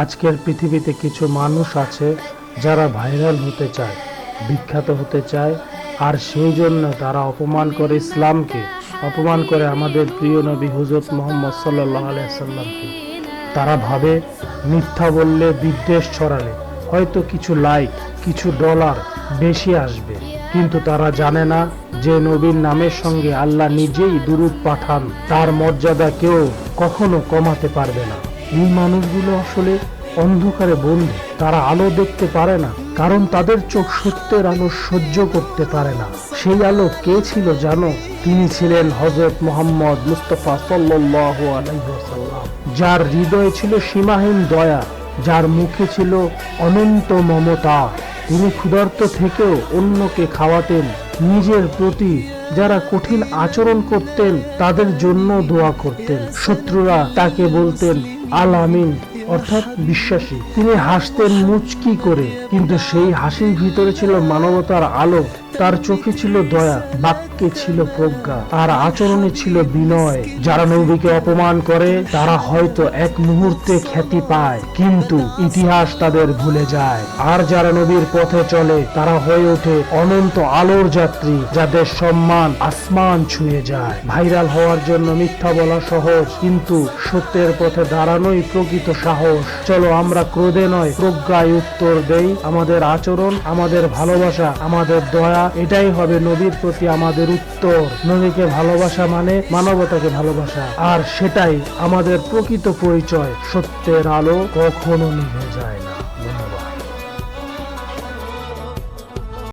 আজকের পৃথিবীতে কিছু মানুষ আছে যারা ভাইরাল হতে চায়, বিখ্যাত হতে চায়, আর সেই জন্য তারা অপমান করে ইসলামকে, অপমান করে আমাদের প্রিয় নবী হুজরত মোহাম্মদ সাল্লাহ আলাইসাল্লামকে তারা ভাবে, মিথ্যা বললে বিদ্বেষ ছড়ালে, হয়তো কিছু লাইক, কিছু ডলার বেশি আসবে। কিন্তু তারা জানে না যে নবীর নামের সঙ্গে আল্লাহ নিজেই দুরূপ পাঠান, তার মর্যাদা কেউ কখনো কমাতে পারবে না। এই মানুষগুলো আসলে অন্ধকারে বন্দী। তারা আলো দেখতে পারে না, কারণ তাদের চোখ সত্যের আলো সহ্য করতে পারে না। সেই আলো কে ছিল জানো? তিনি ছিলেন হজরত মোহাম্মদ মুস্তফা আলাইহি যার হৃদয়ে ছিল সীমাহীন দয়া, যার মুখে ছিল অনন্ত মমতা। তিনি ক্ষুধার্ত থেকেও অন্যকে খাওয়াতেন, নিজের প্রতি যারা কঠিন আচরণ করতেন, তাদের জন্য দোয়া করতেন। শত্রুরা তাকে বলতেন আল আমিন অর্থাৎ বিশ্বাসী। তিনি হাসতেন মুচকি করে, কিন্তু সেই হাসির ভিতরে ছিল মানবতার আলো, তার চোখে ছিল দয়া, বাক্যে ছিল প্রজ্ঞা আর আচরণে ছিল বিনয়। যারা নবীকে অপমান করে, তারা হয়তো এক মুহূর্তে খ্যাতি পায়, কিন্তু ইতিহাস তাদের ভুলে যায়। আর যারা নবীর পথে চলে, তারা হয়ে ওঠে অনন্ত আলোর যাত্রী, যাদের সম্মান আসমান ছুঁয়ে যায়। ভাইরাল হওয়ার জন্য মিথ্যা বলা সহজ, কিন্তু সত্যের পথে দাঁড়ানোই প্রকৃত সাহস। চলো আমরা ক্রোধে নয়, প্রজ্ঞায় উত্তর দেই। আমাদের আচরণ, আমাদের ভালোবাসা, আমাদের দয়া, এটাই হবে নবীর প্রতি আমাদের উত্তর। নদীকে ভালোবাসা মানে মানবতাকে ভালোবাসা। আর সেটাই আমাদের প্রকৃত পরিচয়। সত্যের আলো কখনো নিভে যায় না।